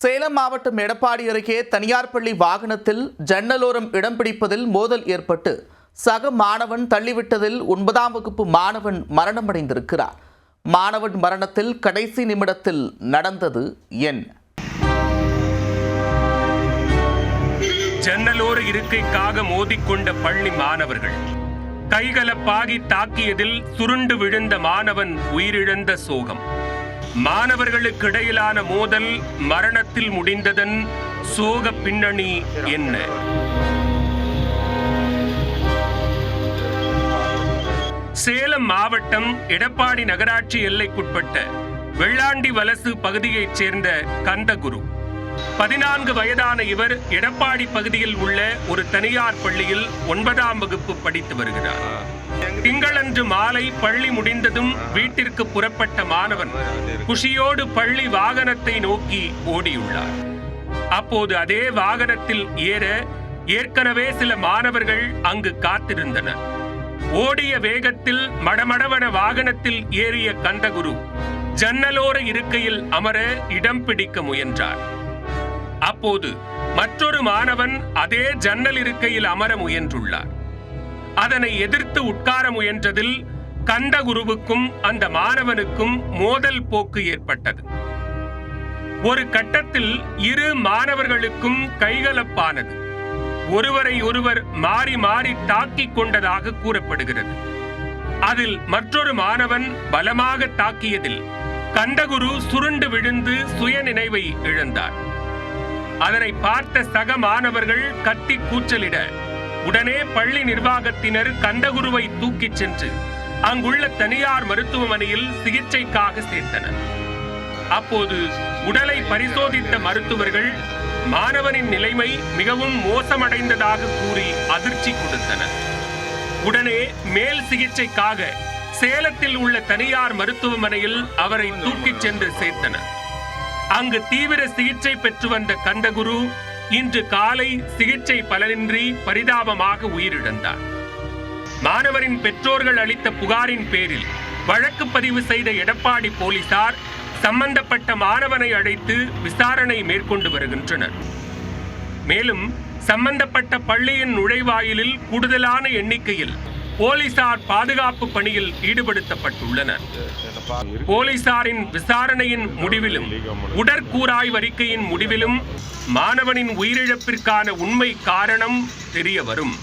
சேலம் மாவட்டம் எடப்பாடி அருகே தனியார் பள்ளி வாகனத்தில் ஜன்னலோரம் இடம் பிடிப்பதில் மோதல் ஏற்பட்டு சக மாணவன் தள்ளிவிட்டதில் ஒன்பதாம் வகுப்பு மாணவன் மரணமடைந்திருக்கிறார். மாணவன் மரணத்தில் கடைசி நிமிடத்தில் நடந்தது என் ஜன்னலோர இருக்கைக்காக மோதிக்கொண்ட பள்ளி மாணவர்கள் கைகலப்பாகி தாக்கியதில் சுருண்டு விழுந்த மாணவன் உயிரிழந்த சோகம். மாணவர்களுக்கு இடையிலான மோதல் மரணத்தில் முடிந்ததன் சோக பின்னணி என்ன? சேலம் மாவட்டம் எடப்பாடி நகராட்சி எல்லைக்குட்பட்ட வெள்ளாண்டி வலசு பகுதியைச் சேர்ந்த கந்தகுரு. பதினான்கு வயதான இவர் எடப்பாடி பகுதியில் உள்ள ஒரு தனியார் பள்ளியில் ஒன்பதாம் வகுப்பு படித்து வருகிறார். திங்களன்று மாலை பள்ளி முடிந்ததும் வீட்டிற்கு புறப்பட்ட மாணவன் குஷியோடு பள்ளி வாகனத்தை நோக்கி ஓடியுள்ளார். அப்போது அதே வாகனத்தில் ஏற ஏற்கனவே சில மாணவர்கள் அங்கு காத்திருந்தனர். ஓடிய வேகத்தில் மடமடவன வாகனத்தில் ஏறிய கந்தகுரு ஜன்னலோர இருக்கையில் அமர இடம் பிடிக்க முயன்றார். அப்போது மற்றொரு மாணவன் அதே ஜன்னல் இருக்கையில் அமர முயன்றுள்ளார். அதனை எதிர்த்து உட்கார முயன்றதில் கந்தகுருவுக்கும் அந்த மாணவனுக்கும் மோதல் போக்கு ஏற்பட்டது. ஒரு கட்டத்தில் இரு மாணவர்களுக்கும் கைகலப்பானது. ஒருவரை ஒருவர் மாறி மாறி தாக்கிக் கொண்டதாக கூறப்படுகிறது. அதில் மற்றொரு மாணவன் பலமாக தாக்கியதில் கந்தகுரு சுருண்டு விழுந்து சுய நினைவை இழந்தார். அதனை பார்த்த சக மாணவர்கள் கத்தி கூச்சலிட உடனே பள்ளி நிர்வாகத்தினர் கந்தகுருவை தூக்கிச் சென்று அங்குள்ள தனியார் மருத்துவமனையில் சிகிச்சைக்காக சேர்த்தனர். அப்போது உடலை பரிசோதித்த மருத்துவர்கள் மாணவனின் நிலைமை மிகவும் மோசமடைந்ததாக கூறி அதிர்ச்சி கொடுத்தனர். உடனே மேல் சிகிச்சைக்காக சேலத்தில் உள்ள தனியார் மருத்துவமனையில் அவரை தூக்கிச் சென்று சேர்த்தனர். அங்கு தீவிர சிகிச்சை பெற்று வந்த கந்தகுரு இன்று காலை சிகிச்சை பலனின்றி பரிதாபமாக உயிரிழந்தார். மாணவரின் பெற்றோர்கள் அளித்த புகாரின் பேரில் வழக்கு பதிவு செய்த எடப்பாடி போலீசார் சம்பந்தப்பட்ட மாணவனை அழைத்து விசாரணை மேற்கொண்டு வருகின்றனர். மேலும் சம்பந்தப்பட்ட பள்ளியின் நுழைவாயிலில் கூடுதலான எண்ணிக்கையில் போலீசார் பாதுகாப்பு பணியில் ஈடுபடுத்தப்பட்டுள்ளனர். போலீசாரின் விசாரணையின் முடிவிலும் உடற்கூறாய்வு அறிக்கையின் முடிவிலும் மாணவனின் உயிரிழப்பிற்கான உண்மை காரணம் தெரிய வரும்